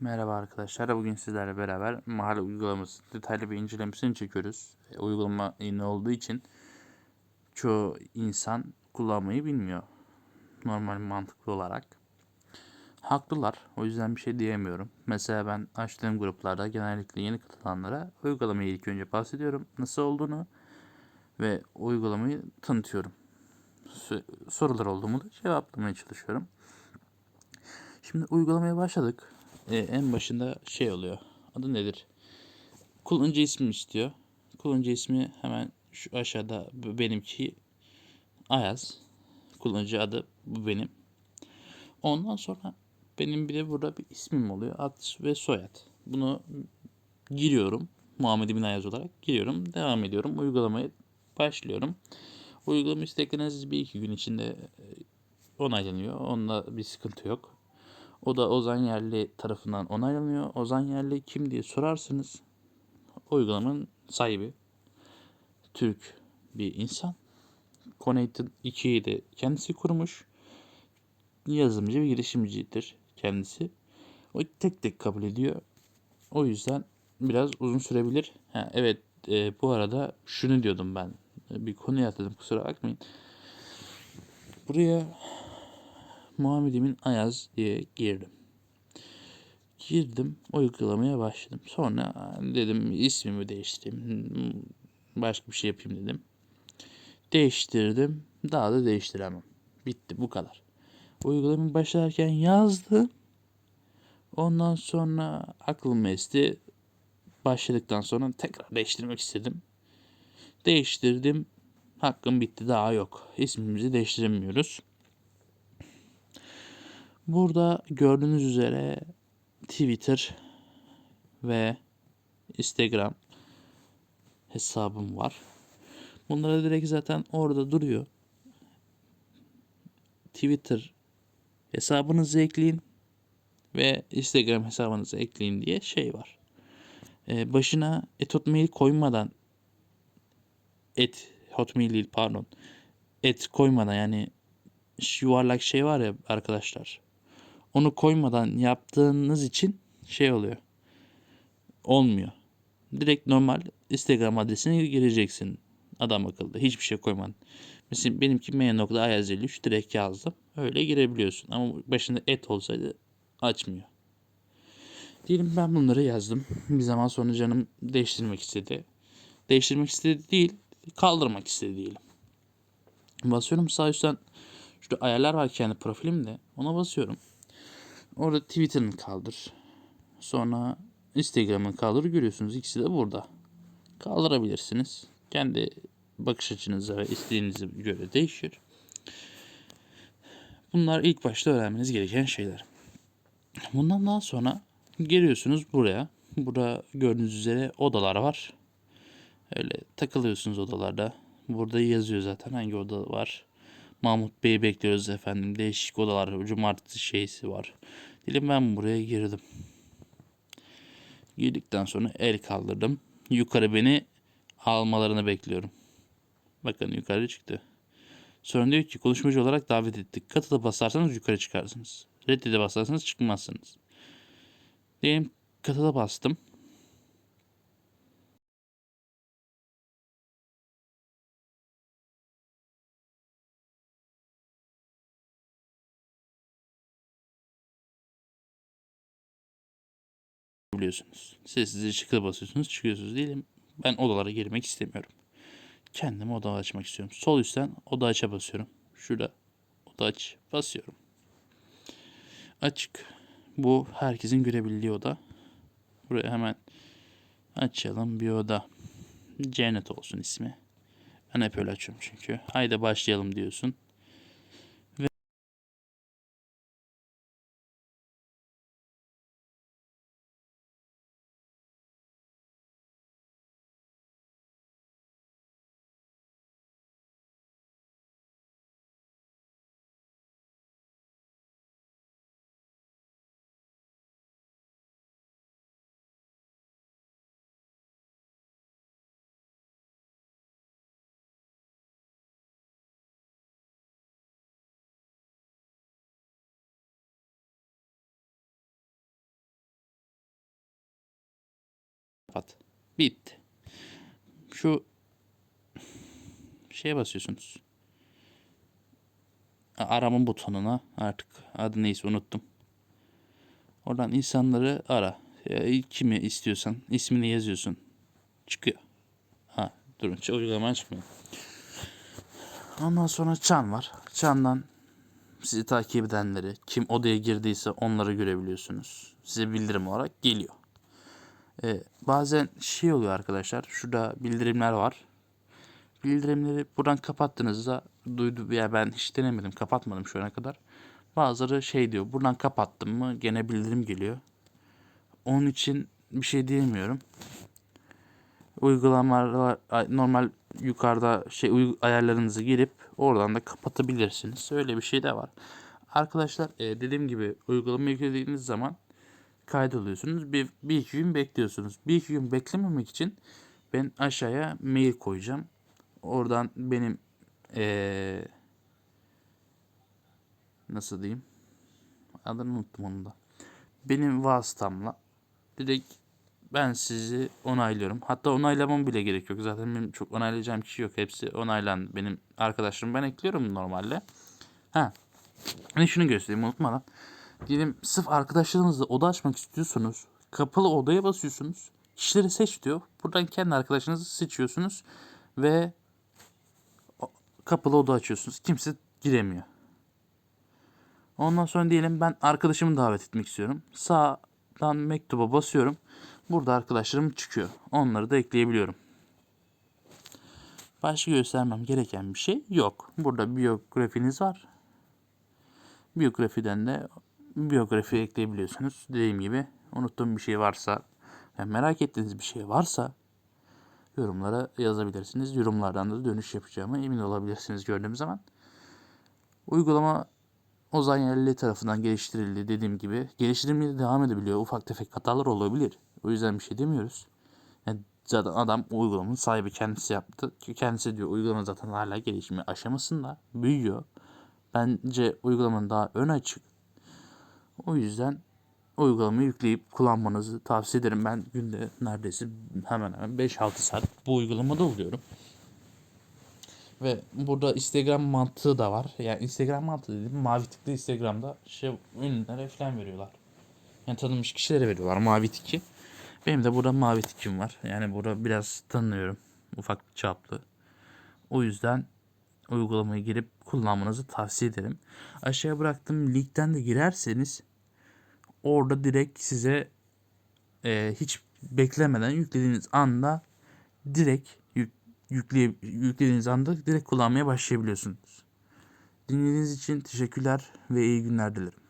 Merhaba arkadaşlar. Bugün sizlerle beraber mahalle uygulaması detaylı bir incelemesini çekiyoruz. E, Uygulama yeni olduğu için çoğu insan kullanmayı bilmiyor. Normal mantıklı olarak. Haklılar. O yüzden bir şey diyemiyorum. Mesela ben açtığım gruplarda genellikle yeni katılanlara uygulamayı ilk önce bahsediyorum. Nasıl olduğunu ve uygulamayı tanıtıyorum. Sorular oldu da cevaplamaya çalışıyorum. Şimdi uygulamaya başladık. Ee, en başında şey oluyor. Adı nedir? Kullanıcı ismi istiyor. Kullanıcı ismi hemen şu aşağıda benimki Ayaz. Kullanıcı adı bu benim. Ondan sonra benim bir de burada bir ismim oluyor. Ad ve soyad. Bunu giriyorum. Muhammed İbn Ayaz olarak giriyorum. Devam ediyorum. Uygulamaya başlıyorum. Uygulama istekleriniz bir iki gün içinde e, onaylanıyor. Onda bir sıkıntı yok. O da Ozan Yerli tarafından onaylanıyor. Ozan Yerli kim diye sorarsanız uygulamanın sahibi Türk bir insan. Connected 2'yi de kendisi kurmuş. Yazılımcı ve girişimcidir kendisi. O tek tek kabul ediyor. O yüzden biraz uzun sürebilir. Ha, evet e, bu arada şunu diyordum ben. Bir konuya atladım kusura bakmayın. Buraya Muhammed Emin Ayaz diye girdim. Girdim uygulamaya başladım. Sonra dedim ismimi değiştireyim. Başka bir şey yapayım dedim. Değiştirdim. Daha da değiştiremem. Bitti bu kadar. Uygulamaya başlarken yazdım. Ondan sonra aklım esti. Başladıktan sonra tekrar değiştirmek istedim. Değiştirdim. Hakkım bitti daha yok. İsmimizi değiştiremiyoruz. Burada gördüğünüz üzere Twitter ve Instagram hesabım var. Bunları direkt zaten orada duruyor. Twitter hesabınızı ekleyin ve Instagram hesabınızı ekleyin diye şey var. Ee, başına et hotmail koymadan et hotmail değil pardon et koymadan yani yuvarlak şey var ya arkadaşlar onu koymadan yaptığınız için şey oluyor. Olmuyor. Direkt normal Instagram adresine gireceksin. Adam akıllı. Hiçbir şey koyman. Mesela benimki m.ayaz53 direkt yazdım. Öyle girebiliyorsun. Ama başında et olsaydı açmıyor. Diyelim ben bunları yazdım. Bir zaman sonra canım değiştirmek istedi. Değiştirmek istedi değil, kaldırmak istedi diyelim. Basıyorum sağ üstten şurada ayarlar var kendi profilimde. Ona basıyorum. Orada Twitter'ını kaldır. Sonra Instagram'ını kaldır. Görüyorsunuz ikisi de burada. Kaldırabilirsiniz. Kendi bakış açınıza ve isteğinize göre değişir. Bunlar ilk başta öğrenmeniz gereken şeyler. Bundan daha sonra geliyorsunuz buraya. Burada gördüğünüz üzere odalar var. Öyle takılıyorsunuz odalarda. Burada yazıyor zaten hangi oda var. Mahmut Bey'i bekliyoruz efendim. Değişik odalar. Cumartesi şeysi var. Diyelim ben buraya girdim. Girdikten sonra el kaldırdım. Yukarı beni almalarını bekliyorum. Bakın yukarı çıktı. Sonra diyor ki konuşmacı olarak davet ettik. Katıda basarsanız yukarı çıkarsınız. Reddede basarsanız çıkmazsınız. Diyelim katıda bastım. Biliyorsunuz. Sessizce çıkıp basıyorsunuz çıkıyorsunuz diyelim. Ben odalara girmek istemiyorum. Kendime oda açmak istiyorum. Sol üstten oda aça basıyorum. Şurada oda aç basıyorum. Açık. Bu herkesin görebildiği oda. Buraya hemen açalım bir oda. Cennet olsun ismi. Ben hep öyle açıyorum çünkü. Haydi başlayalım diyorsun. Kapat. Bitti. Şu şeye basıyorsunuz. A- Arama butonuna artık adı neyse unuttum. Oradan insanları ara. Kimi istiyorsan ismini yazıyorsun. Çıkıyor. Ha durun çok uygulama çıkmıyor. Ondan sonra çan var. Çandan sizi takip edenleri, kim odaya girdiyse onları görebiliyorsunuz. Size bildirim olarak geliyor. Ee, bazen şey oluyor arkadaşlar. Şurada bildirimler var. Bildirimleri buradan kapattığınızda duydu ya ben hiç denemedim kapatmadım şu ana kadar. Bazıları şey diyor buradan kapattım mı gene bildirim geliyor. Onun için bir şey diyemiyorum. Uygulamalar normal yukarıda şey ayarlarınızı girip oradan da kapatabilirsiniz. Öyle bir şey de var. Arkadaşlar e, dediğim gibi uygulama yüklediğiniz zaman kaydoluyorsunuz. Bir, bir iki gün bekliyorsunuz. Bir iki gün beklememek için ben aşağıya mail koyacağım. Oradan benim eee nasıl diyeyim? Adını unuttum onu da. Benim vasıtamla direkt ben sizi onaylıyorum. Hatta onaylamam bile gerek yok. Zaten benim çok onaylayacağım kişi yok. Hepsi onaylan. Benim arkadaşlarım ben ekliyorum normalde. Ha. Hani şunu göstereyim unutmadan. Diyelim sırf arkadaşlarınızla oda açmak istiyorsunuz. Kapalı odaya basıyorsunuz. Kişileri seç diyor. Buradan kendi arkadaşınızı seçiyorsunuz. Ve kapalı oda açıyorsunuz. Kimse giremiyor. Ondan sonra diyelim ben arkadaşımı davet etmek istiyorum. Sağdan mektuba basıyorum. Burada arkadaşlarım çıkıyor. Onları da ekleyebiliyorum. Başka göstermem gereken bir şey yok. Burada biyografiniz var. Biyografiden de biyografi ekleyebiliyorsunuz. Dediğim gibi unuttuğum bir şey varsa, yani merak ettiğiniz bir şey varsa yorumlara yazabilirsiniz. Yorumlardan da dönüş yapacağıma emin olabilirsiniz gördüğüm zaman. Uygulama Ozan Yerli tarafından geliştirildi dediğim gibi. Geliştirilmeye de devam edebiliyor. Ufak tefek hatalar olabilir. O yüzden bir şey demiyoruz. Yani zaten adam uygulamanın sahibi kendisi yaptı. Kendisi diyor uygulama zaten hala gelişme aşamasında. Büyüyor. Bence uygulamanın daha ön açık. O yüzden uygulamayı yükleyip kullanmanızı tavsiye ederim. Ben günde neredeyse hemen hemen 5-6 saat bu uygulamada oluyorum. Ve burada Instagram mantığı da var. Yani Instagram mantığı dediğim mavi tıklı Instagram'da şey ünlülere falan veriyorlar. Yani tanınmış kişilere veriyorlar mavi tiki. Benim de burada mavi tikim var. Yani burada biraz tanıyorum. Ufak çaplı. O yüzden uygulamayı girip kullanmanızı tavsiye ederim. Aşağıya bıraktığım linkten de girerseniz orada direkt size e, hiç beklemeden yüklediğiniz anda direkt yük, yükleye, yüklediğiniz anda direkt kullanmaya başlayabiliyorsunuz. Dinlediğiniz için teşekkürler ve iyi günler dilerim.